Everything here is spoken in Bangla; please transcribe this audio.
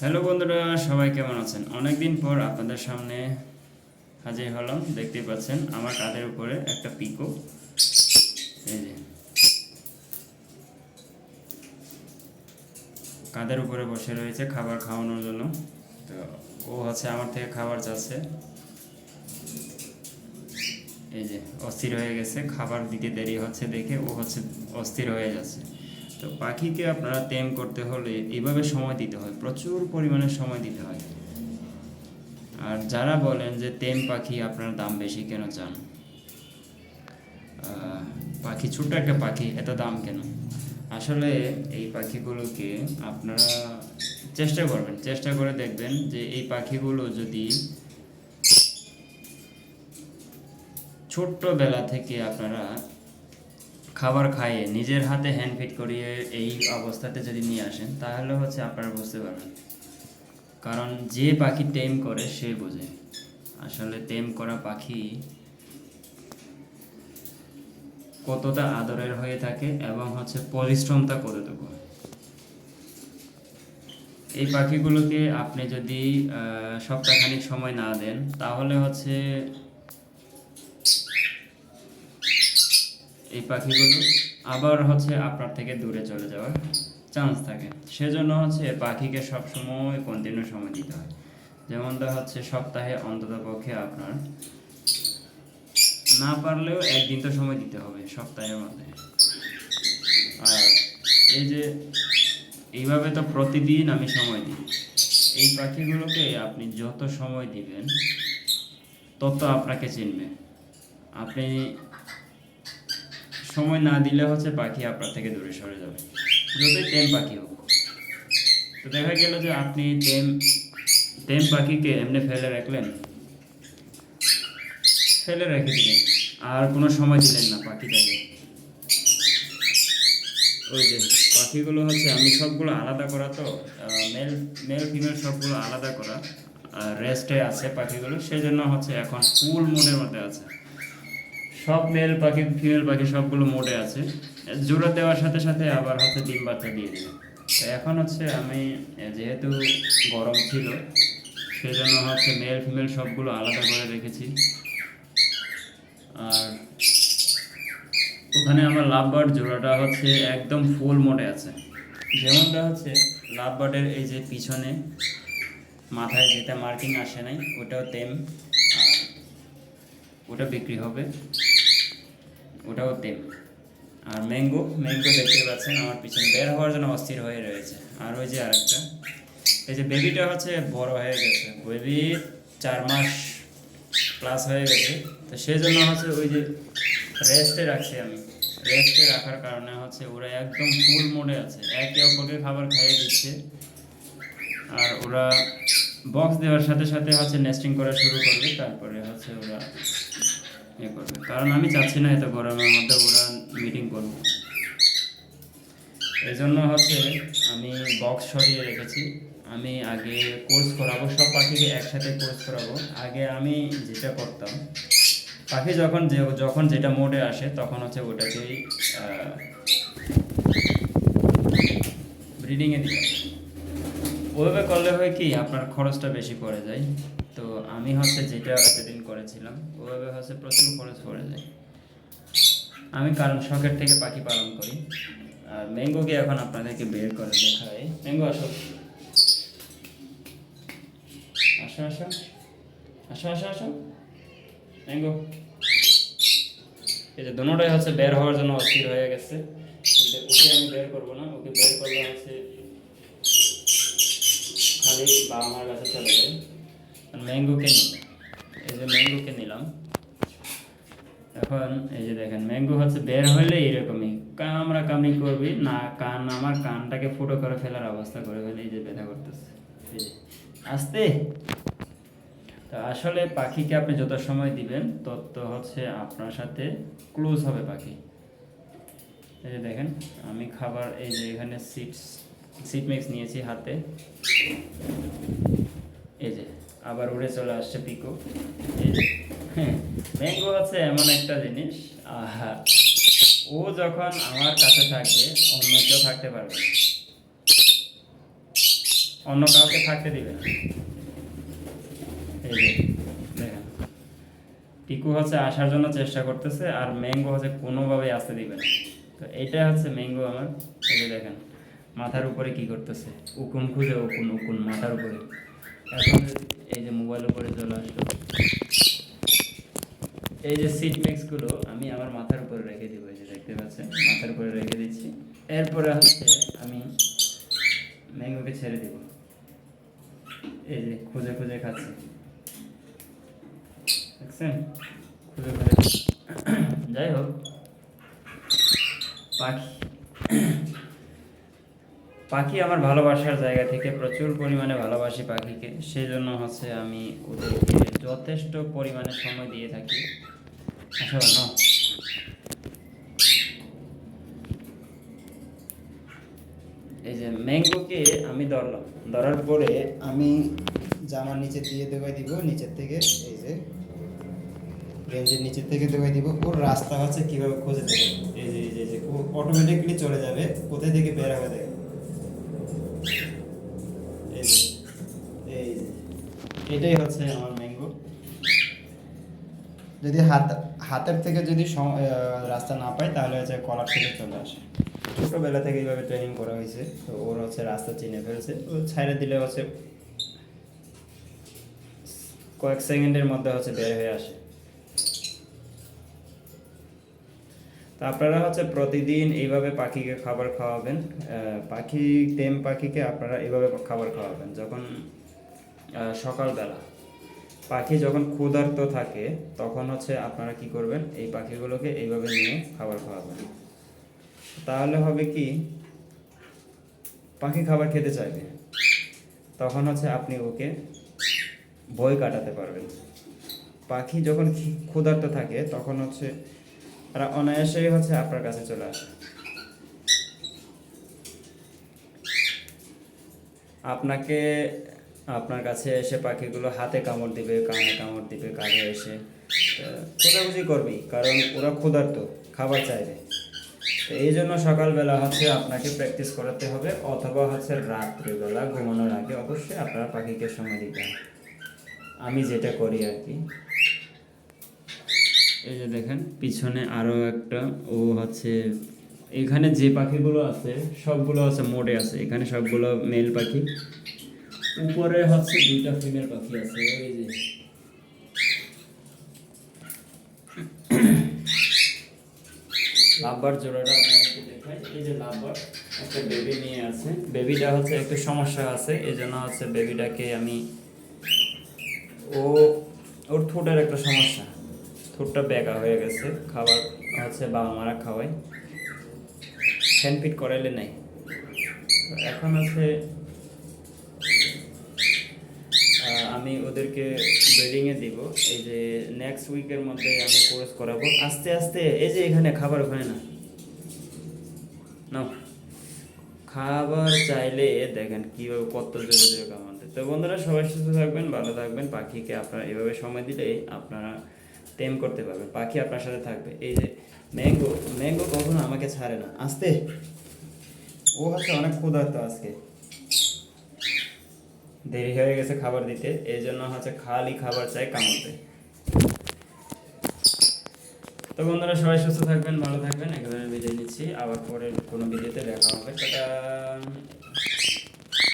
হ্যালো বন্ধুরা, সবাই কেমন আছেন? অনেকদিন পর আপনাদের সামনে হাজির হলাম দেখতেই পাচ্ছেন আমার কাঁধের উপরে একটা পিকো। এই যে। কাঁধের উপরে বসে রয়েছে খাবার খাওয়ানোর জন্য। তো ও হচ্ছে আমার থেকে খাবার চাচ্ছে। এই যে, অস্থির হয়ে গেছে, খাবার দিতে দেরি হচ্ছে দেখে ও হচ্ছে অস্থির হয়ে যাচ্ছে। তো পাখিকে আপনারা টেম করতে হলে এইভাবে সময় দিতে হয়, প্রচুর পরিমাণে সময় দিতে হয়। আর যারা বলেন যে টেম পাখি, আপনার দাম বেশি কেন চান? পাখি, ছোট্ট একটা পাখি, এত দাম কেন? আসলে এই পাখিগুলোকে আপনারা চেষ্টা করবেন, চেষ্টা করে দেখবেন যে এই পাখিগুলো যদি ছোট্টবেলা থেকে আপনারা খাবার খাইয়ে নিজের হাতে হ্যান্ড ফিট করিয়ে এই অবস্থাতে যদি নিয়ে আসেন, তাহলে হচ্ছে আপনারা বুঝতে পারবেন। কারণ যে পাখি টেম করে, সে বোঝে। আসলে টেম করা পাখি কতটা আদরের হয়ে থাকে এবং হচ্ছে পরিশ্রমটা কতটুকু এই পাখিগুলোকে আপনি যদি সপ্তাহখানিক সময় না দেন, তাহলে হচ্ছে এই পাখিগুলো আবার হচ্ছে আপনার থেকে দূরে চলে যাওয়ার চান্স থাকে। সেজন্য হচ্ছে পাখিকে সবসময় কন্টিনিউ সময় দিতে হয়। যেমনটা হচ্ছে সপ্তাহে অন্তত পক্ষে আপনার না পারলেও একদিন তো সময় দিতে হবে সপ্তাহের মধ্যে। আর এই যে এইভাবে তো প্রতিদিন আমি সময় দিই। এই পাখিগুলোকে আপনি যত সময় দিবেন, তত আপনাকে চিনবে। আপনি সময় না দিলে হচ্ছে পাখি আপনার থেকে দূরে সরে যাবে। যতই টেম পাখি হোক। তো দেখা গেল যে আপনি টেম টেম পাখিকে এমনি ফেলে রাখলেন। ফেলে রেখে দিলেন। আর কোনো সময় দিলেন না পাখিটাকে। ওই যে পাখিগুলো হচ্ছে আমি সবগুলো আলাদা করা তো মেল মেল ফিমেল সবগুলো আলাদা করা। আর রেস্টে আছে পাখিগুলো। সেই জন্য হচ্ছে এখন ফুল মুডের মধ্যে আছে। সব মেল পাখি ফিমেল পাখি সবগুলো মোডে আছে। জোড়া দেওয়ার সাথে সাথে আবার হচ্ছে ডিম বাচ্চা দিয়ে দিবে। তো এখন হচ্ছে আমি যেহেতু গরম ছিল, সেজন্য হচ্ছে মেল ফিমেল সবগুলো আলাদা করে রেখেছি। আর ওখানে আমার লাভ বার্ড জোড়াটা হচ্ছে একদম ফুল মোডে আছে। যেমনটা হচ্ছে লাভ বার্ডের এই যে পিছনে মাথায় যেটা মার্কিং আসে নাই, ওটাও তেম। আর ওটা বিক্রি হবে। ওটাও তেম আর ম্যাঙ্গো ম্যাঙ্গো দেখতে পাচ্ছেন, আমার পিছনে বের হওয়ার জন্য অস্থির হয়ে রয়েছে। আর ওই যে আরেকটা। এই যে বেবিটা হচ্ছে বড় হয়ে গেছে। বেবি চার মাস প্লাস হয়ে গেছে। তো সেই জন্য হচ্ছে ওই যে রেস্টে রাখছি আমি। রেস্টে রাখার কারণে হচ্ছে ওরা একদম ফুল মোডে আছে। একে অপরকে খাবার খাইয়ে দিচ্ছে। আর ওরা বক্স দেওয়ার সাথে সাথে হচ্ছে নেস্টিং করা শুরু করবে। তারপরে হচ্ছে ওরা ইয়ে করবে। কারণ আমি চাচ্ছি না এত গরমের মধ্যে ওরা মিটিং করব এই জন্য হচ্ছে আমি বক্স সরিয়ে রেখেছি। আমি আগে কোর্স করাবো, সব পাখিকে একসাথে কোর্স করাবো। আগে আমি যেটা করতাম, পাখি যখন যে, যখন যেটা মোডে আসে, তখন হচ্ছে ওটাকেই ব্রিডিংয়ে দিতাম। ওইভাবে করলে হয় কি, আপনার খরচটা বেশি পড়ে যায়। তো আমি হচ্ছে যেটা এতদিন করেছিলাম, ওভাবে হচ্ছে প্রচুর খরচ পড়ে যায়। আমি কারণ শখের থেকে পাখি পালন করি। আর ম্যাঙ্গোকে এখন আপনাদেরকে বের করে দেখাই। ম্যাঙ্গো, আসো। আসো আসো। আসো আসো আসো। ম্যাঙ্গো। এই যে দুটোটাই হচ্ছে বের হওয়ার জন্য অস্থির হয়ে গেছে। কিন্তু ওকে আমি বের করব না। ওকে বের করলে হচ্ছে খালি বাবা মার কাছে চলে যায়। ম্যাঙ্গোকে এই যে ম্যাঙ্গোকে নিলাম। এখন এই যে দেখেন ম্যাঙ্গো হচ্ছে বের হলে এরকমই। কামড়া কামড়ি করবি, না, কান আমার কানটাকে ফুটো করে ফেলার অবস্থা করে ফেলে, এই যে ব্যথা করতেছে। আস্তে। তো আসলে পাখিকে আপনি যত সময় দিবেন, তত হচ্ছে আপনার সাথে ক্লোজ হবে পাখি। এই যে দেখেন, আমি খাবার, এই যে এখানে সিটস সিট মিক্স নিয়েছি হাতে। আবার উড়ে চলে আসছে পিকো। ম্যাঙ্গো হচ্ছে এমন একটা জিনিস ও যখন আমার কাছে থাকবে, অন্য কেউ থাকতে পারবে অন্য কাউকে থাকতে দিবে দেখেন। টিকু হচ্ছে আসার জন্য চেষ্টা করতেছে, আর ম্যাঙ্গো হচ্ছে কোনোভাবেই আসতে দিবে না। তো এইটা হচ্ছে ম্যাঙ্গো আমার। এই দেখেন, মাথার উপরে কি করতেছে? উকুন খুঁজে উকুন উকুন মাথার উপরে। এখন এই যে মোবাইল উপরে চলে আসলো। এই যে সিটগুলো আমি আমার মাথার উপরে রেখে দিব, এই যে দেখতে পাচ্ছেন? মাথার উপরে রেখে দিচ্ছি। এরপরে হচ্ছে আমি ম্যাঙ্গোকে ছেড়ে দিব। এই যে খুঁজে খুঁজে খাচ্ছে। দেখছেন? খুঁজে খুঁজে যাই হোক, পাখি পাখি আমার ভালোবাসার জায়গা থেকে প্রচুর পরিমাণে ভালোবাসি পাখিকে। সেই জন্য হচ্ছে আমি ওদেরকে যথেষ্ট পরিমাণে সময় দিয়ে থাকি। না এই যে ম্যাঙ্গোকে আমি ধরলাম। ধরার পরে আমি জামার নিচে দিয়ে দেবাই দিব, নিচের থেকে এই যে রেঞ্জের নিচের থেকে দেবাই দিব। ওর রাস্তা হচ্ছে কীভাবে খুঁজে দেবে? এই যে এই যে অটোমেটিকলি চলে যাবে, কোথায় থেকে বের হবে দেখে। এটাই হচ্ছে আমার ম্যাঙ্গো যদি হাত, হাতের থেকে যদি রাস্তা না পাই তাহলে হচ্ছে কলার থেকে চলে আসে। ছোটোবেলা থেকে এইভাবে ট্রেনিং করা হয়েছে, তো ওর হচ্ছে রাস্তা চিনে ফেলছে। ও ছাইড়ে দিলে হচ্ছে কয়েক সেকেন্ডের মধ্যে হচ্ছে বের হয়ে আসে। তো আপনারা হচ্ছে প্রতিদিন এইভাবে পাখিকে খাবার খাওয়াবেন পাখি টেম পাখিকে আপনারা এইভাবে খাবার খাওয়াবেন। যখন সকালবেলা। পাখি যখন ক্ষুধার্ত থাকে, তখন হচ্ছে আপনারা কি করবেন, এই পাখিগুলোকে এইভাবে নিয়ে খাবার খাওয়াবেন। তাহলে হবে কি, পাখি খাবার খেতে চাইবে। তখন হচ্ছে আপনি ওকে বই কাটাতে পারবেন। পাখি যখন ক্ষুধার্ত থাকে, তখন হচ্ছে তারা অনায়াসেই হচ্ছে আপনার কাছে চলে আসে। আপনাকে আপনার কাছে এসে পাখিগুলো হাতে কামড় দিবে, কানে কামড় দিবে, কানে এসে খোঁজাখুঁজি করবেই, কারণ ওরা ক্ষুধার্ত, খাবার চাইবে। তো এই জন্য সকালবেলা হচ্ছে আপনাকে প্র্যাকটিস করাতে হবে, অথবা হচ্ছে রাত্রিবেলা ঘুমানোর আগে অবশ্যই আপনারা পাখিকে সময় দিতে আমি যেটা করি আর কি। এই যে দেখেন, পিছনে আরও একটা, ও হচ্ছে, এখানে যে পাখিগুলো আছে, সবগুলো আছে মোডে আছে, এখানে সবগুলো মেল পাখি। উপরে হচ্ছে দুইটা ফিমেল পাখি আছে ওই যে। লাভবার জোড়াটা আপনাদেরকে দেখাই। এই যে লাভবার একটা বেবি নিয়ে আছে। বেবিটা হচ্ছে একটু সমস্যা আছে এই জন্য হচ্ছে বেবিটাকে আমি ও, ওর ঠোঁটের একটা সমস্যা। ঠোঁটটা বেঁকা হয়ে গেছে, খাবার হচ্ছে বাবা মারা খাওয়াই হ্যান্ডপিট করাইলে নাই। এখন আছে আমি ওদেরকে ব্রিডিংয়ে দিব। এই যে নেক্সট উইকের মধ্যে আমি কোর্স করাবো। আস্তে আস্তে, এই যে এখানে খাবার ওখানে না। খাবার চাইলে দেখেন কীভাবে কত জোরে জোরে কামাতে তো বন্ধুরা, সবাই সুস্থ থাকবেন, ভালো থাকবেন। পাখিকে আপনারা এভাবে সময় দিলে আপনারা টেম করতে পারবেন। পাখি আপনার সাথে থাকবে। এই যে ম্যাঙ্গো ম্যাঙ্গো কখনো আমাকে ছাড়ে না। আসতে। ও হচ্ছে অনেক ক্ষুধার্ত আজকে। দেরি হয়ে গেছে খাবার দিতে, এই জন্য হচ্ছে খালি খাবার চাই কামড়তে। তো বন্ধুরা, সবাই সুস্থ থাকবেন, ভালো থাকবেন। একেবারে বিদায় নিচ্ছি। আবার পরে কোনো ভিডিওতে দেখা হবে। টাটা!